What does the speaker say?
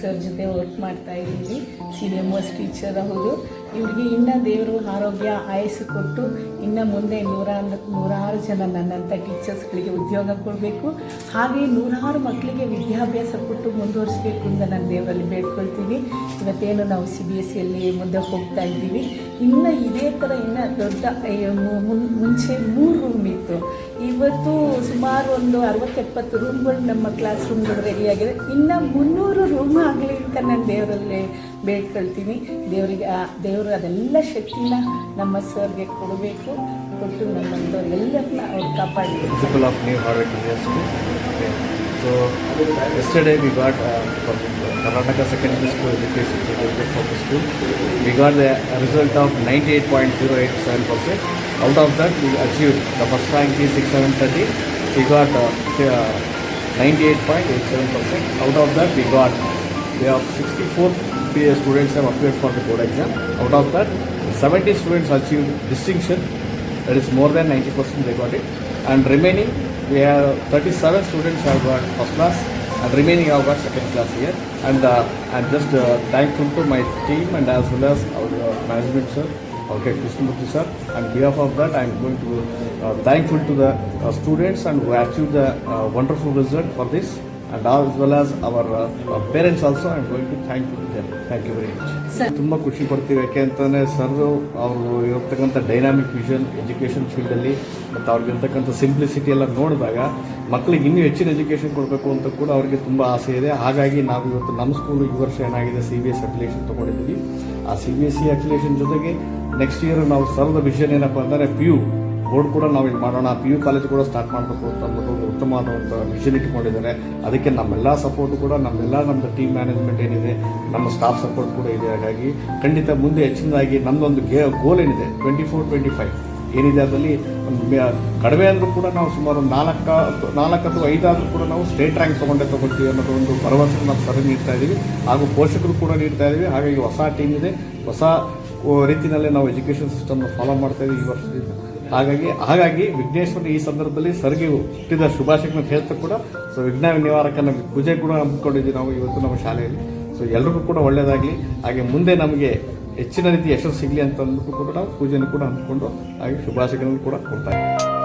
Sir ಜೊತೆ work ಮಾಡ್ತಾ ಇದ್ದೀವಿ. ಸಿ ಎಂ ಎಸ್ ಟೀಚರ್ ಹೌದು ಇವ್ರಿಗೆ ಇನ್ನು ದೇವರು ಆರೋಗ್ಯ ಆಯಸ್ಸು ಕೊಟ್ಟು ಇನ್ನು ಮುಂದೆ ನೂರಾರು ನೂರಾರು ಜನ ನನ್ನಂಥ ಟೀಚರ್ಸ್ಗಳಿಗೆ ಉದ್ಯೋಗ ಕೊಡಬೇಕು. ಹಾಗೆ ನೂರಾರು ಮಕ್ಕಳಿಗೆ ವಿದ್ಯಾಭ್ಯಾಸ ಕೊಟ್ಟು ಮುಂದುವರಿಸಬೇಕು ಅಂತ ನಾನು ದೇವರಲ್ಲಿ ಬೇಡ್ಕೊಳ್ತೀವಿ ಇವತ್ತೇನು ನಾವು ಸಿ ಬಿ ಎಸ್ ಸಿಯಲ್ಲಿ ಮುಂದೆ ಹೋಗ್ತಾ ಇದ್ದೀವಿ. ಇನ್ನು ಇದೇ ಥರ ಇನ್ನು ದೊಡ್ಡ ಮುಂಚೆ ಮೂರು ರೂಮ್ ಇತ್ತು. ಇವತ್ತು ಸುಮಾರು ಒಂದು ಅರವತ್ತೆಪ್ಪತ್ತು ರೂಮ್ ಬಂದು ನಮ್ಮ ಕ್ಲಾಸ್ ರೂಮ್ಗಳು ಬಗ್ಗೆ ಹೇಳಿ ಆಗಿದೆ ಇನ್ನೂ ಮುನ್ನೂರು ರೂಮ್ ಆಗಲಿ ಅಂತ ನಾನು ದೇವರಲ್ಲಿ ಬೇಡ್ಕೊಳ್ತೀನಿ. ದೇವರಿಗೆ, ಆ, ದೇವರು ಅದೆಲ್ಲ ಶಕ್ತಿಯನ್ನು ನಮ್ಮ ಸರ್ಗೆ ಕೊಡಬೇಕು. ಕೊಟ್ಟು ನಮ್ಮ ಒಂದು ನೆಲರನ್ನ ಕಾಪಾಡಿಸಿ ಪಲ್ ಆಫ್ ನೀವು ಹೊರಗಡೆ ಅಷ್ಟು so ಎಸ್ಟಡೆ we what Karnataka school we got the result of ninety eight point zero eight seven percent Out of that we achieved the first rank is 6730. We got uh, uh, 98.87 percent. Out of that we got we have 64 PA students have appeared for the board exam. Out of that 70 students achieved distinction that is more than 90% they got it and remaining we have 37 students have got first class and remaining have got second class here and uh, I'm just uh, thankful to my team and as well as our uh, management sir okay Krishnamurthy sir. On behalf of that I'm going to uh, thankful to the uh, students and who achieved the uh, wonderful result for this and as well as our parents also I also I'm to to you them you very sir ತುಂಬ ಖುಷಿ ಪಡ್ತೀವಿ ಯಾಕೆ ಅಂತಂದರೆ sir ಅವರು ಇರತಕ್ಕಂಥ dynamic vision education ಫೀಲ್ಡಲ್ಲಿ ಮತ್ತು ಅವ್ರಿಗಿರ್ತಕ್ಕಂಥ simplicity ಎಲ್ಲ ನೋಡಿದಾಗ ಮಕ್ಕಳಿಗೆ ಇನ್ನೂ ಹೆಚ್ಚಿನ ಎಜುಕೇಷನ್ ಕೊಡಬೇಕು ಅಂತ ಕೂಡ ಅವರಿಗೆ ತುಂಬ ಆಸೆ ಇದೆ. ಹಾಗಾಗಿ ನಾವು ಇವತ್ತು ನಮ್ಮ ಸ್ಕೂಲ್ ಈ ವರ್ಷ ಏನಾಗಿದೆ ಸಿ ಬಿ ಎಸ್ ಅಫಿಲಿಯೇಷನ್ ತೊಗೊಂಡಿದ್ದೀವಿ. ಆ C B S E affiliation ಜೊತೆಗೆ ನೆಕ್ಸ್ಟ್ ಇಯರ್ ನಾವು ಸರ್ದ ವಿಷನ್ ಏನಪ್ಪ ಅಂದರೆ ಪಿ ಯು ಬೋರ್ಡ್ ಕೂಡ ನಾವು ಇಲ್ಲಿ ಮಾಡೋಣ. ಪಿ ಯು ಕಾಲೇಜ್ ಕೂಡ ಸ್ಟಾರ್ಟ್ ಮಾಡಬೇಕು ಅಂತ ಅಂದ್ಬಿಟ್ಟು ಒಂದು ಉತ್ತಮವಾದಂಥ ವಿಷನ್ ಇಟ್ಕೊಂಡಿದ್ದಾರೆ. ಅದಕ್ಕೆ ನಮ್ಮೆಲ್ಲ ಸಪೋರ್ಟ್ ಕೂಡ, ನಮ್ಮೆಲ್ಲ ನಮ್ಮದು ಟೀಮ್ ಮ್ಯಾನೇಜ್ಮೆಂಟ್ ಏನಿದೆ, ನಮ್ಮ ಸ್ಟಾಫ್ ಸಪೋರ್ಟ್ ಕೂಡ ಇದೆ. ಹಾಗಾಗಿ ಖಂಡಿತ ಮುಂದೆ ಹೆಚ್ಚಿನದಾಗಿ ನಮ್ಮದೊಂದು ಗೋಲ್ ಏನಿದೆ ಟ್ವೆಂಟಿ ಫೋರ್ ಟ್ವೆಂಟಿ ಫೈವ್ ಏನಿದೆ ಅದರಲ್ಲಿ ಕಡಿಮೆ ಅಂದರೂ ಕೂಡ ನಾವು ಸುಮಾರು ಒಂದು ನಾಲ್ಕು ನಾಲ್ಕು ಅಥವಾ ಐದಾದರೂ ಕೂಡ ನಾವು ಸ್ಟೇಟ್ ರ್ಯಾಂಕ್ ತೊಗೊಂಡೇ ತೊಗೊಳ್ತೀವಿ ಅನ್ನೋದು ಒಂದು ಭರವಸೆ ನಾವು ಸರಿ ನೀಡ್ತಾ ಇದ್ದೀವಿ ಹಾಗೂ ಪೋಷಕರು ಕೂಡ ನೀಡ್ತಾ ಇದ್ದೀವಿ ಹಾಗಾಗಿ ಹೊಸ ಟೀಮ್ ಇದೆ. ಹೊಸ ರೀತಿಯಲ್ಲೇ ನಾವು ಎಜುಕೇಷನ್ ಸಿಸ್ಟಮ್ನ ಫಾಲೋ ಮಾಡ್ತಾ ಇದ್ದೀವಿ ಈ ವರ್ಷದಿಂದ. ಹಾಗಾಗಿ ಹಾಗಾಗಿ ವಿಘ್ನೇಶ್ವರ ಈ ಸಂದರ್ಭದಲ್ಲಿ ಸರ್ಗೆ ಹುಟ್ಟಿದ ಶುಭಾಶಯಗಳನ್ನು ಹೇಳ್ತಾ ಕೂಡ ಸೊ ವಿಘ್ನ ನಿವಾರಕನ ಪೂಜೆ ಕೂಡ ಹಮ್ಮಿಕೊಂಡಿದ್ದೀವಿ ನಾವು ಇವತ್ತು ನಮ್ಮ ಶಾಲೆಯಲ್ಲಿ. ಸೊ ಎಲ್ರಿಗೂ ಕೂಡ ಒಳ್ಳೆಯದಾಗಲಿ ಹಾಗೆ ಮುಂದೆ ನಮಗೆ ಹೆಚ್ಚಿನ ರೀತಿ ಯಶಸ್ಸು ಸಿಗಲಿ ಅಂತ ಅಂದ್ಬಿಟ್ಟು ಕೂಡ ನಾವು ಪೂಜೆಯನ್ನು ಕೂಡ ಹಮ್ಮಿಕೊಂಡು, ಹಾಗೆ ಶುಭಾಶಯಗಳನ್ನು ಕೂಡ ಕೊಡ್ತಾ ಇದ್ದೀವಿ.